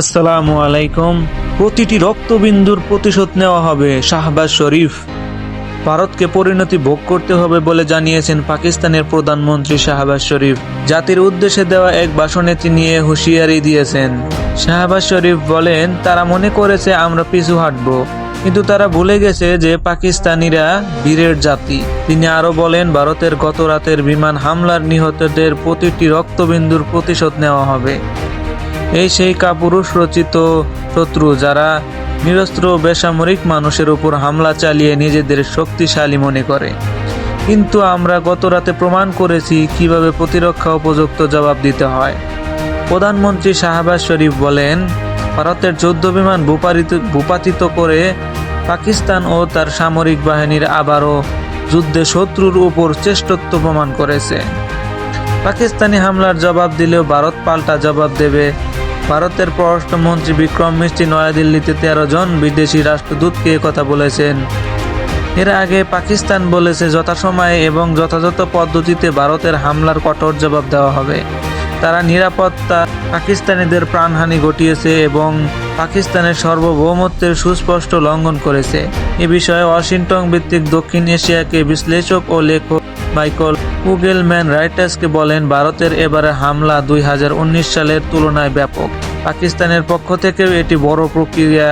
আসসালামু আলাইকুম। প্রতিটি রক্তবিন্দুর প্রতিশোধ নেওয়া হবে শাহবাজ শরীফ। ভারতকে পরিণতি ভোগ করতে হবে বলে জানিয়েছেন পাকিস্তানের প্রধানমন্ত্রী শাহবাজ শরীফ। জাতির উদ্দেশ্যে দেওয়া এক ভাষণে তিনি এ হুঁশিয়ারি দিয়েছেন। শাহবাজ শরীফ বলেন, তারা মনে করেছে আমরা পিছু হাঁটবো, কিন্তু তারা ভুলে গেছে যে পাকিস্তানিরা বীরের জাতি। তিনি আরও বলেন, ভারতের গত রাতের বিমান হামলার নিহতদের প্রতিটি রক্তবিন্দুর প্রতিশোধ নেওয়া হবে। এই সেই কাপুরুষ রচিত শত্রু যারা নিরস্ত্র বেসামরিক মানুষের উপর হামলা চালিয়ে নিজেদের শক্তিশালী মনে করে। কিন্তু আমরা গত রাতে প্রমাণ করেছি কীভাবে প্রতিরক্ষা উপযুক্ত জবাব দিতে হয়। প্রধানমন্ত্রী শাহবাজ শরীফ বলেন, ভারতের যুদ্ধ বিমান ভূপাতিত করে পাকিস্তান ও তার সামরিক বাহিনীর আবারও যুদ্ধে শত্রুর উপর চেষ্টত্ব প্রমাণ করেছে। পাকিস্তানি হামলার জবাব দিলেও ভারত পাল্টা জবাব দেবে। ভারতের পররাষ্ট্রমন্ত্রী বিক্রম মিস্ত্রি নয়াদিল্লিতে তেরো জন বিদেশি রাষ্ট্রদূতকে কথা বলেছেন। এর আগে পাকিস্তান বলেছে, যথাসময়ে এবং যথাযথ পদ্ধতিতে ভারতের হামলার কঠোর জবাব দেওয়া হবে। তারা নিরাপত্তা পাকিস্তানিদের প্রাণহানি ঘটিয়েছে এবং পাকিস্তানের সার্বভৌমত্বের সুস্পষ্ট লঙ্ঘন করেছে। এ বিষয়ে ওয়াশিংটন ভিত্তিক দক্ষিণ এশিয়াকে বিশ্লেষক ও লেখক মাইকেল উগেলম্যান রাইটার্সকে বলেন, ভারতের এবারে হামলা দুই হাজার উনিশ সালের তুলনায় ব্যাপক। পাকিস্তানের পক্ষ থেকেও এটি বড় প্রক্রিয়া